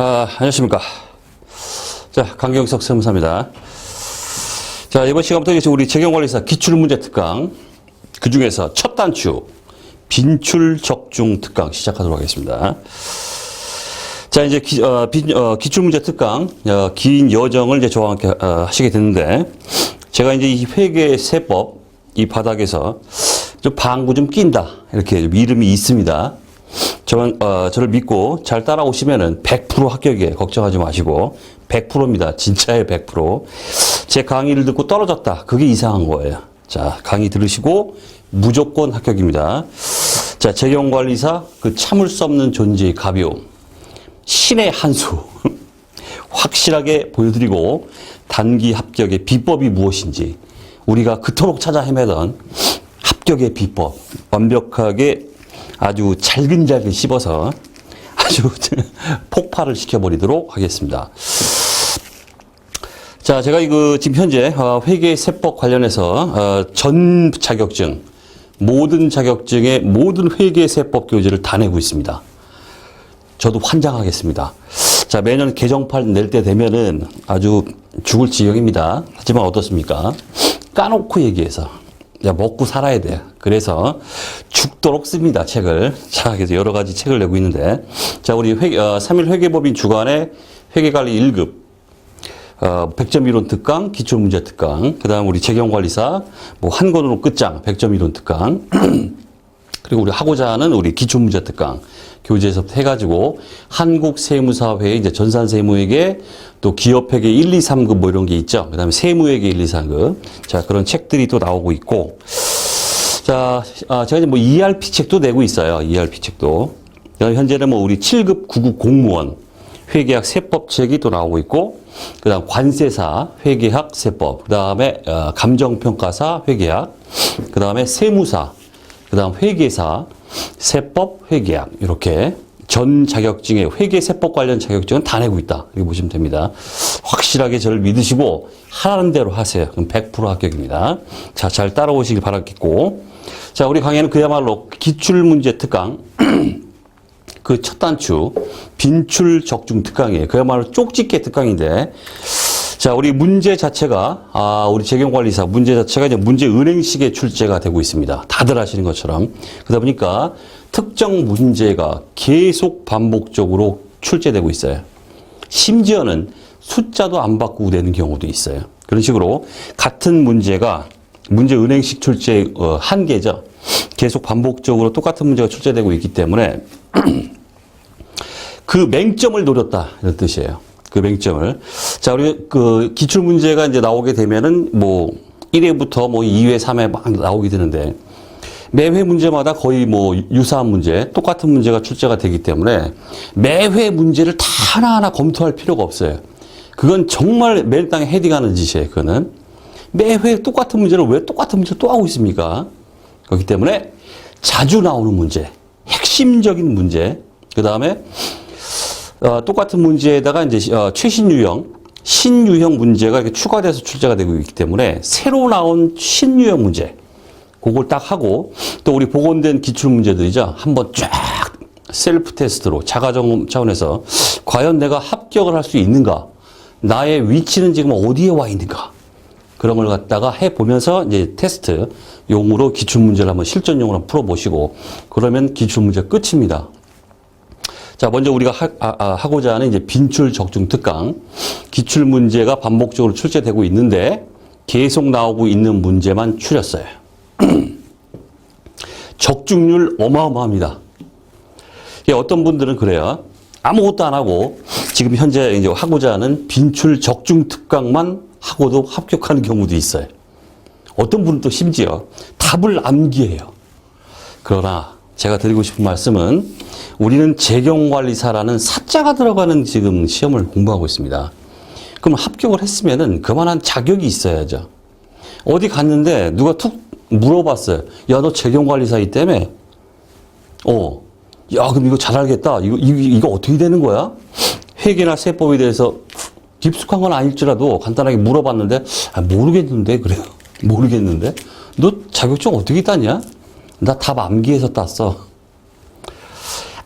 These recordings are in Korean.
아, 안녕하십니까. 자, 강경석 세무사입니다. 자, 이번 시간부터 이제 우리 재경관리사 기출문제 특강, 그 중에서 첫 단추, 빈출 적중 특강 시작하도록 하겠습니다. 자, 이제 기, 어, 빈, 어, 기출문제 특강, 어, 긴 여정을 이제 저와 함께 어, 하시게 됐는데, 제가 이제 이 회계 세법, 이 바닥에서 좀 방구 좀 낀다. 이렇게 좀 이름이 있습니다. 저는, 어, 저를 믿고 잘 따라오시면은 100% 합격이에요. 걱정하지 마시고. 100%입니다. 진짜의 100%. 제 강의를 듣고 떨어졌다. 그게 이상한 거예요. 자, 강의 들으시고 무조건 합격입니다. 자, 재경관리사 그 참을 수 없는 존재의 가벼움. 신의 한 수. 확실하게 보여드리고 단기 합격의 비법이 무엇인지 우리가 그토록 찾아 헤매던 합격의 비법 완벽하게 아주 잘근잘근 씹어서 아주 폭발을 시켜버리도록 하겠습니다. 자, 제가 이거 지금 현재 어, 회계 세법 관련해서 어, 전 자격증, 모든 자격증의 모든 회계 세법 교재를 다 내고 있습니다. 저도 환장하겠습니다. 자, 매년 개정판 낼 때 되면은 아주 죽을 지경입니다. 하지만 어떻습니까? 까놓고 얘기해서. 야, 먹고 살아야 돼. 그래서 죽도록 씁니다, 책을. 자, 그래서 여러 가지 책을 내고 있는데. 자, 우리 회, 어, 3일 회계법인 주간의 회계관리 1급. 어, 100점 이론 특강, 기출문제 특강. 그 다음 우리 재경관리사, 뭐, 한 권으로 끝장, 100점 이론 특강. 그리고 우리 하고자 하는 우리 기출문제 특강 교재에서부터 해가지고 한국 세무사회 이제 전산 세무회계 또 기업회계 1, 2, 3급 뭐 이런 게 있죠. 그다음에 세무회계 1, 2, 3급 자 그런 책들이 또 나오고 있고 자 아, 제가 이제 뭐 ERP 책도 내고 있어요. ERP 책도 그다음에 현재는 뭐 우리 7급 9급 공무원 회계학 세법 책이 또 나오고 있고 그다음 관세사 회계학 세법 그다음에 어, 감정평가사 회계학 그다음에 세무사 그 다음 회계사, 세법, 회계학 이렇게 전 자격증의 회계 세법 관련 자격증은 다 내고 있다. 이렇게 보시면 됩니다. 확실하게 저를 믿으시고 하라는 대로 하세요. 그럼 100% 합격입니다. 자, 잘 따라오시길 바라겠고. 자, 우리 강의는 그야말로 기출 문제 특강 그 첫 단추 빈출 적중 특강이에요. 그야말로 쪽집게 특강인데 자, 우리 문제 자체가, 아, 우리 재경관리사 문제 자체가 이제 문제 은행식의 출제가 되고 있습니다. 다들 아시는 것처럼. 그러다 보니까 특정 문제가 계속 반복적으로 출제되고 있어요. 심지어는 숫자도 안 바꾸고 되는 경우도 있어요. 그런 식으로 같은 문제가 문제 은행식 출제 어, 한계죠. 계속 반복적으로 똑같은 문제가 출제되고 있기 때문에 그 맹점을 노렸다 이런 뜻이에요. 그 맹점을. 자, 우리 그 기출 문제가 이제 나오게 되면은 뭐 1회부터 뭐 2회, 3회 막 나오게 되는데 매회 문제마다 거의 뭐 유사한 문제, 똑같은 문제가 출제가 되기 때문에 매회 문제를 다 하나하나 검토할 필요가 없어요. 그건 정말 매일 땅에 헤딩하는 짓이에요, 그거는. 매회 똑같은 문제를 왜 똑같은 문제를 또 하고 있습니까? 그렇기 때문에 자주 나오는 문제, 핵심적인 문제, 그 다음에 어, 똑같은 문제에다가 이제 어, 최신 유형, 신유형 문제가 이렇게 추가돼서 출제가 되고 있기 때문에 새로 나온 신유형 문제, 그걸 딱 하고 또 우리 복원된 기출 문제들이죠. 한번 쫙 셀프 테스트로 자가 점검 차원에서 과연 내가 합격을 할 수 있는가? 나의 위치는 지금 어디에 와 있는가? 그런 걸 갖다가 해 보면서 이제 테스트 용으로 기출 문제를 한번 실전용으로 한번 풀어 보시고 그러면 기출 문제 끝입니다. 자, 먼저 우리가 하, 고자 하는 이제 빈출 적중 특강. 기출 문제가 반복적으로 출제되고 있는데 계속 나오고 있는 문제만 추렸어요. 적중률 어마어마합니다. 어떤 분들은 그래요. 아무것도 안 하고 지금 현재 이제 하고자 하는 빈출 적중 특강만 하고도 합격하는 경우도 있어요. 어떤 분은 또 심지어 답을 암기해요. 그러나 제가 드리고 싶은 말씀은 우리는 재경관리사라는 사자가 들어가는 지금 시험을 공부하고 있습니다. 그럼 합격을 했으면은 그만한 자격이 있어야죠. 어디 갔는데 누가 툭 물어봤어요. 야, 너 재경관리사이 때문에? 어. 야, 그럼 이거 잘 알겠다. 이거, 이거, 이거 어떻게 되는 거야? 회계나 세법에 대해서 깊숙한 건 아닐지라도 간단하게 물어봤는데, 아, 모르겠는데, 그래요. 모르겠는데? 너 자격증 어떻게 땄냐? 나 답 암기해서 땄어.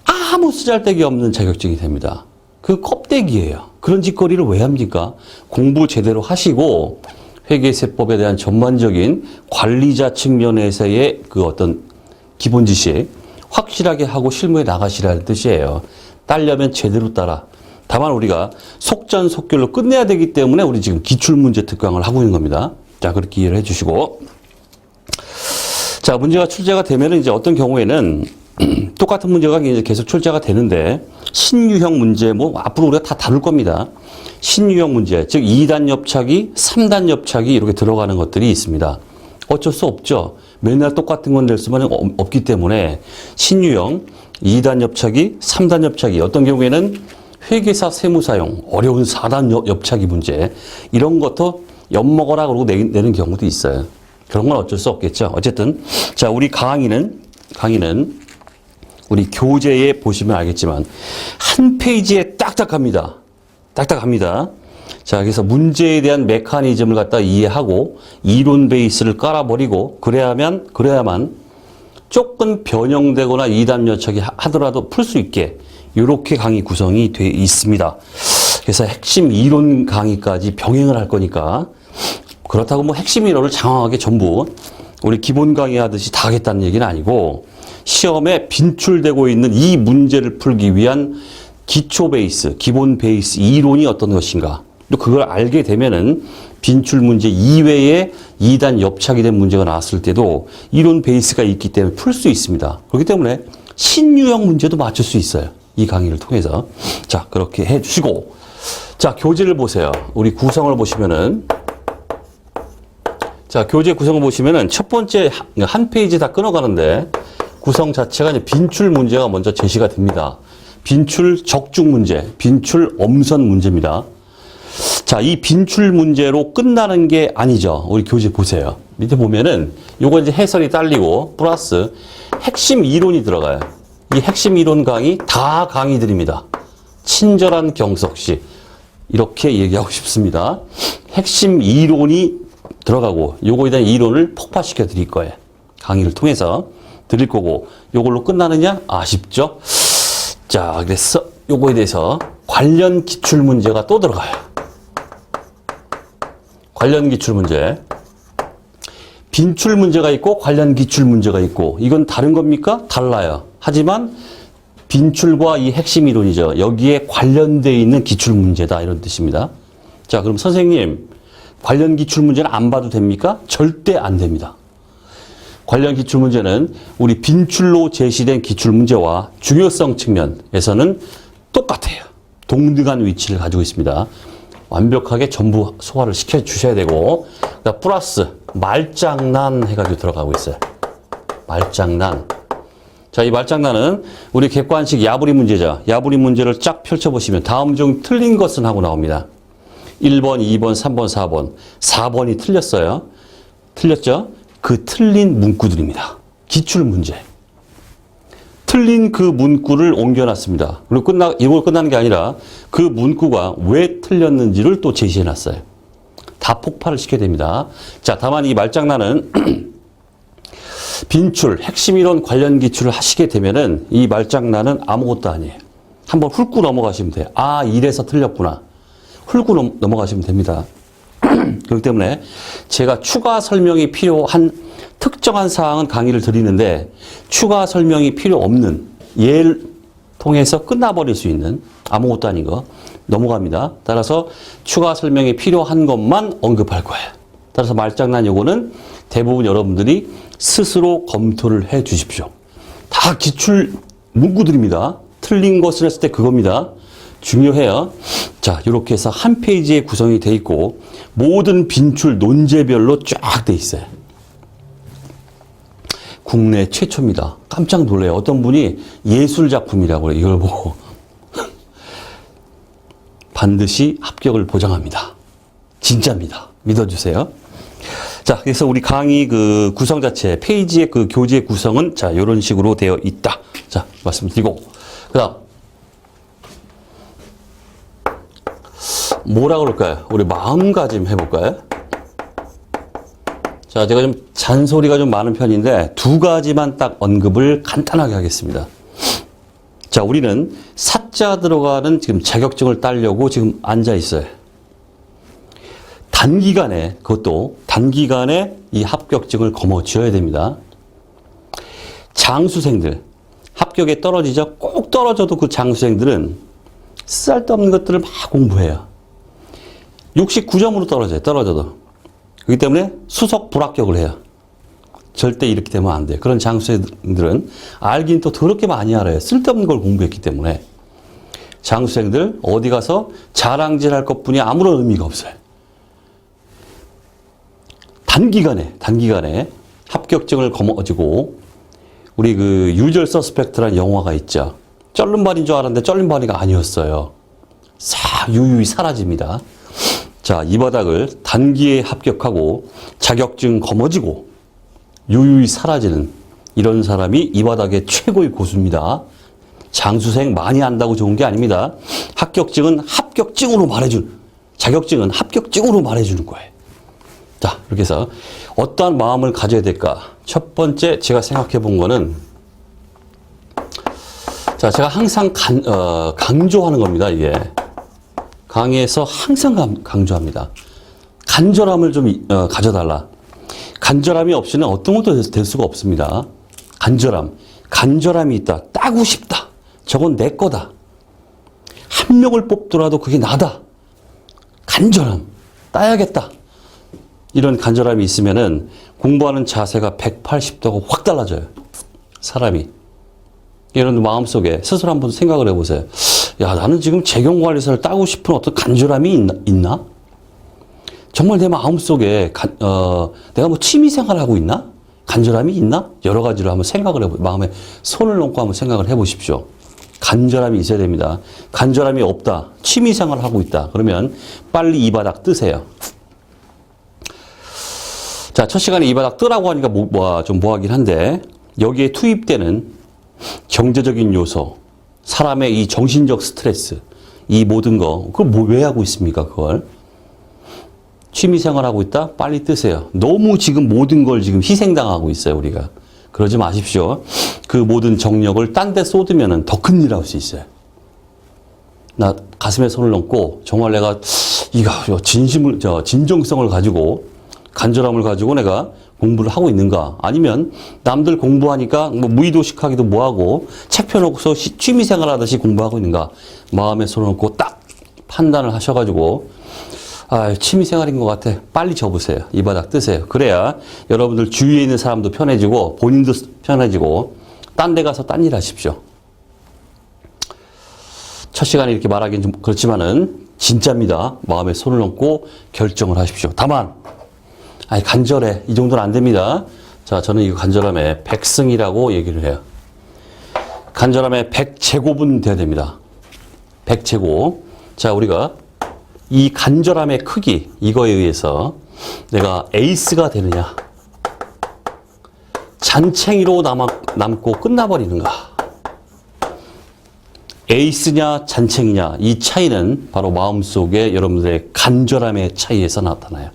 아무 쓰잘데기 없는 자격증이 됩니다. 그 껍데기예요. 그런 짓거리를 왜 합니까? 공부 제대로 하시고 회계세법에 대한 전반적인 관리자 측면에서의 그 어떤 기본 지식 확실하게 하고 실무에 나가시라는 뜻이에요. 따려면 제대로 따라. 다만 우리가 속전속결로 끝내야 되기 때문에 우리 지금 기출문제 특강을 하고 있는 겁니다. 자, 그렇게 이해를 해주시고. 자, 문제가 출제가 되면은 이제 어떤 경우에는 똑같은 문제가 이제 계속 출제가 되는데 신유형 문제 뭐 앞으로 우리가 다 다룰 겁니다. 신유형 문제, 즉 2단 엽착이 3단 엽착이 이렇게 들어가는 것들이 있습니다. 어쩔 수 없죠. 맨날 똑같은 건 낼 수만은 없- 없기 때문에 신유형 2단 엽착이 3단 엽착이 어떤 경우에는 회계사 세무사용 어려운 4단 엽- 엽착이 문제 이런 것도 엿먹어라 그러고 내, 내는 경우도 있어요. 그런 건 어쩔 수 없겠죠. 어쨌든 자 우리 강의는 강의는 우리 교재에 보시면 알겠지만 한 페이지에 딱딱합니다. 딱딱합니다. 자, 그래서 문제에 대한 메커니즘을 갖다 이해하고 이론 베이스를 깔아버리고 그래야만 그래야만 조금 변형되거나 이단 여척이 하- 하더라도 풀 수 있게 이렇게 강의 구성이 돼 있습니다. 그래서 핵심 이론 강의까지 병행을 할 거니까 그렇다고 뭐 핵심 이론을 장황하게 전부 우리 기본 강의 하듯이 다 하겠다는 얘기는 아니고 시험에 빈출되고 있는 이 문제를 풀기 위한 기초 베이스, 기본 베이스 이론이 어떤 것인가. 또 그걸 알게 되면은 빈출 문제 이외에 2단 엽착이 된 문제가 나왔을 때도 이론 베이스가 있기 때문에 풀 수 있습니다. 그렇기 때문에 신유형 문제도 맞출 수 있어요. 이 강의를 통해서. 자, 그렇게 해 주시고. 자, 교재를 보세요. 우리 구성을 보시면은 자, 교재 구성을 보시면은 첫 번째 한- 한 페이지 다 끊어가는데 구성 자체가 이제 빈출 문제가 먼저 제시가 됩니다. 빈출 적중 문제, 빈출 엄선 문제입니다. 자, 이 빈출 문제로 끝나는 게 아니죠. 우리 교재 보세요. 밑에 보면은 요거 이제 해설이 딸리고 플러스 핵심 이론이 들어가요. 이 핵심 이론 강의 다 강의들입니다. 친절한 경석시. 이렇게 얘기하고 싶습니다. 핵심 이론이 들어가고 요거에 대한 이론을 폭파시켜 드릴 거예요. 강의를 통해서 드릴 거고 요걸로 끝나느냐? 아쉽죠? 자, 그래서 요거에 대해서 관련 기출 문제가 또 들어가요. 관련 기출 문제. 빈출 문제가 있고 관련 기출 문제가 있고 이건 다른 겁니까? 달라요. 하지만 빈출과 이 핵심 이론이죠. 여기에 관련되어 있는 기출 문제다 이런 뜻입니다. 자, 그럼 선생님 관련 기출 문제는 안 봐도 됩니까? 절대 안 됩니다. 관련 기출 문제는 우리 빈출로 제시된 기출 문제와 중요성 측면에서는 똑같아요. 동등한 위치를 가지고 있습니다. 완벽하게 전부 소화를 시켜 주셔야 되고, 그다음 플러스 말장난 해가지고 들어가고 있어요. 말장난. 자, 이 말장난은 우리 객관식 야부리 문제죠. 야부리 문제를 쫙 펼쳐보시면 다음 중 틀린 것은 하고 나옵니다. 1번, 2번, 3번, 4번. 4번이 틀렸어요. 틀렸죠? 그 틀린 문구들입니다. 기출 문제. 틀린 그 문구를 옮겨놨습니다. 그리고 끝나, 이걸 끝나는 게 아니라 그 문구가 왜 틀렸는지를 또 제시해놨어요. 다 폭발을 시켜야 됩니다. 자, 다만 이 말장난은 빈출, 핵심 이론 관련 기출을 하시게 되면은 이 말장난은 아무것도 아니에요. 한번 훑고 넘어가시면 돼요. 아, 이래서 틀렸구나. 넘- 넘어가시면 됩니다. 그렇기 때문에 제가 추가 설명이 필요한 특정한 사항은 강의를 드리는데 추가 설명이 필요 없는 예를 통해서 끝나버릴 수 있는 아무것도 아닌 거 넘어갑니다. 따라서 추가 설명이 필요한 것만 언급할 거예요. 따라서 말장난 요거는 대부분 여러분들이 스스로 검토를 해 주십시오. 다 기출 문구들입니다. 틀린 것을 했을 때 그겁니다. 중요해요. 자, 이렇게 해서 한 페이지에 구성이 돼 있고 모든 빈출 논제별로 쫙 돼 있어요. 국내 최초입니다. 깜짝 놀래요. 어떤 분이 예술 작품이라고 그래요. 이걸 보고 반드시 합격을 보장합니다. 진짜입니다. 믿어주세요. 자, 그래서 우리 강의 그 구성 자체, 페이지의 그 교재 구성은 자, 이런 식으로 되어 있다. 자, 말씀드리고. 그 다음. 뭐라 그럴까요? 우리 마음가짐 해볼까요? 자, 제가 좀 잔소리가 좀 많은 편인데 두 가지만 딱 언급을 간단하게 하겠습니다. 자, 우리는 사자 들어가는 지금 자격증을 따려고 지금 앉아 있어요. 단기간에, 그것도 단기간에 이 합격증을 거머쥐어야 됩니다. 장수생들, 합격에 떨어지죠? 꼭 떨어져도 그 장수생들은 쓸데없는 것들을 막 공부해요. 69점으로 떨어져요, 떨어져도. 그렇기 때문에 수석 불합격을 해요. 절대 이렇게 되면 안 돼요. 그런 장수생들은 알긴 또 더럽게 많이 알아요. 쓸데없는 걸 공부했기 때문에. 장수생들 어디 가서 자랑질 할 것뿐이 아무런 의미가 없어요. 단기간에, 단기간에 합격증을 거머쥐고 우리 그 유절 서스펙트라는 영화가 있죠. 쩔른발인 줄 알았는데 쩔른발이가 아니었어요. 싹 유유히 사라집니다. 자, 이 바닥을 단기에 합격하고 자격증 거머쥐고 유유히 사라지는 이런 사람이 이 바닥의 최고의 고수입니다. 장수생 많이 한다고 좋은 게 아닙니다. 합격증은 합격증으로 말해준, 자격증은 합격증으로 말해주는 거예요. 자, 이렇게 해서 어떠한 마음을 가져야 될까? 첫 번째 제가 생각해 본 거는 자, 제가 항상 간, 어, 강조하는 겁니다, 이게. 강의에서 항상 강, 강조합니다. 간절함을 좀 이- 어, 가져달라. 간절함이 없이는 어떤 것도 될- 될 수가 없습니다. 간절함. 간절함이 있다. 따고 싶다. 저건 내 거다. 한 명을 뽑더라도 그게 나다. 간절함. 따야겠다. 이런 간절함이 있으면은 공부하는 자세가 180도가 확 달라져요. 사람이. 이런 마음속에 스스로 한번 생각을 해보세요. 야, 나는 지금 재경관리사를 따고 싶은 어떤 간절함이 있나? 있나? 정말 내 마음속에 간- 어, 내가 뭐 취미 생활을 하고 있나? 간절함이 있나? 여러 가지를 한번 생각을 해보, 마음에 손을 놓고 한번 생각을 해보십시오. 간절함이 있어야 됩니다. 간절함이 없다. 취미 생활을 하고 있다. 그러면 빨리 이 바닥 뜨세요. 자, 첫 시간에 이 바닥 뜨라고 하니까 뭐, 뭐, 좀 뭐하긴 한데, 여기에 투입되는 경제적인 요소, 사람의 이 정신적 스트레스, 이 모든 거, 그걸 뭐, 왜 하고 있습니까, 그걸? 취미 생활 하고 있다? 빨리 뜨세요. 너무 지금 모든 걸 지금 희생당하고 있어요, 우리가. 그러지 마십시오. 그 모든 정력을 딴 데 쏟으면 더 큰 일 할 수 있어요. 나 가슴에 손을 얹고 정말 내가 이거 진심을 저 진정성을 가지고 간절함을 가지고 내가 공부를 하고 있는가? 아니면 남들 공부하니까 뭐 무의도식하기도 뭐하고 책 펴놓고서 시- 취미생활 하듯이 공부하고 있는가? 마음에 손을 얹고 딱 판단을 하셔가지고 아 취미생활인 것 같아. 빨리 접으세요. 이 바닥 뜨세요. 그래야 여러분들 주위에 있는 사람도 편해지고 본인도 편해지고 딴 데 가서 딴 일 하십시오. 첫 시간에 이렇게 말하기는 좀 그렇지만은 진짜입니다. 마음에 손을 얹고 결정을 하십시오. 다만 아니 간절해 이 정도는 안 됩니다. 자 저는 이거 간절함의 백승이라고 얘기를 해요. 간절함의 백제곱은 돼야 됩니다. 백제곱. 자 우리가 이 간절함의 크기 이거에 의해서 내가 에이스가 되느냐 잔챙이로 남아, 남고 끝나버리는가 에이스냐 잔챙이냐 이 차이는 바로 마음속에 여러분들의 간절함의 차이에서 나타나요.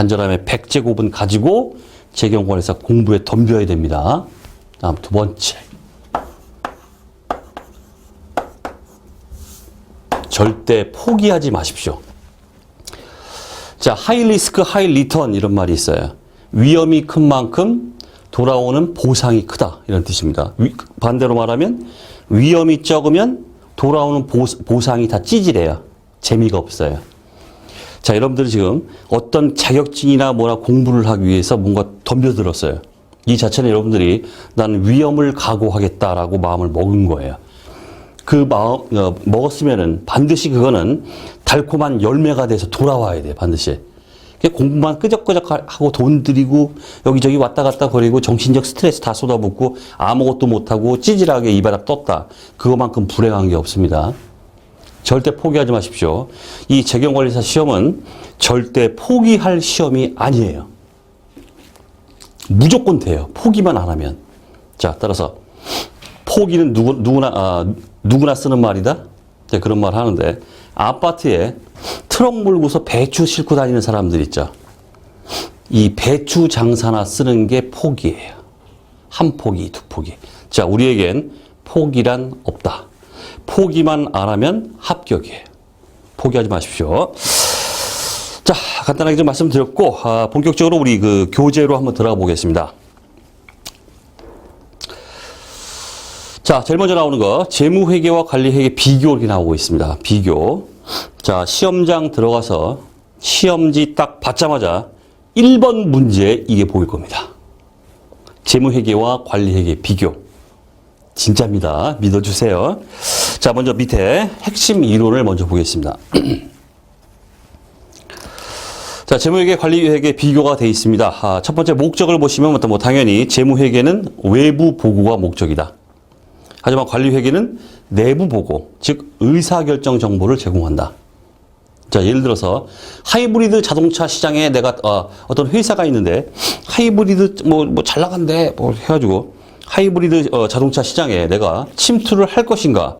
간절함의 백제곱은 가지고 재경관에서 공부에 덤벼야 됩니다. 다음 두 번째. 절대 포기하지 마십시오. 자, 하이 리스크, 하이 리턴 이런 말이 있어요. 위험이 큰 만큼 돌아오는 보상이 크다 이런 뜻입니다. 위- 반대로 말하면 위험이 적으면 돌아오는 보, 보상이 다 찌질해요. 재미가 없어요. 자, 여러분들이 지금 어떤 자격증이나 뭐나 공부를 하기 위해서 뭔가 덤벼들었어요. 이 자체는 여러분들이 나는 위험을 각오하겠다라고 마음을 먹은 거예요. 그 마음 어, 먹었으면은 반드시 그거는 달콤한 열매가 돼서 돌아와야 돼 반드시. 공부만 끄적끄적 하고 돈 들이고 여기저기 왔다 갔다 거리고 정신적 스트레스 다 쏟아붓고 아무것도 못하고 찌질하게 이 바닥 떴다. 그거만큼 불행한 게 없습니다. 절대 포기하지 마십시오. 이 재경관리사 시험은 절대 포기할 시험이 아니에요. 무조건 돼요. 포기만 안 하면. 자, 따라서 포기는 누구, 누구나, 아, 누구나 쓰는 말이다? 네, 그런 말 하는데, 아파트에 트럭 몰고서 배추 싣고 다니는 사람들 있죠. 이 배추 장사나 쓰는 게 포기예요. 한 포기, 두 포기. 자, 우리에겐 포기란 없다. 포기만 안 하면 합격이에요. 포기하지 마십시오. 자, 간단하게 좀 말씀드렸고, 아, 본격적으로 우리 그 교재로 한번 들어가 보겠습니다. 자, 제일 먼저 나오는 거, 재무회계와 관리회계 비교 이렇게 나오고 있습니다. 비교. 자, 시험장 들어가서 시험지 딱 받자마자 1번 문제 이게 보일 겁니다. 재무회계와 관리회계 비교. 진짜입니다. 믿어주세요. 자, 먼저 밑에 핵심 이론을 먼저 보겠습니다. 자, 재무회계 관리회계 비교가 되어 있습니다. 아, 첫 번째 목적을 보시면 뭐 당연히 재무회계는 외부 보고가 목적이다. 하지만 관리회계는 내부 보고, 즉 의사결정 정보를 제공한다. 자, 예를 들어서 하이브리드 자동차 시장에 내가 어, 떤 회사가 있는데 하이브리드 뭐뭐잘 나간대 뭐 해가지고 하이브리드 어, 자동차 시장에 내가 침투를 할 것인가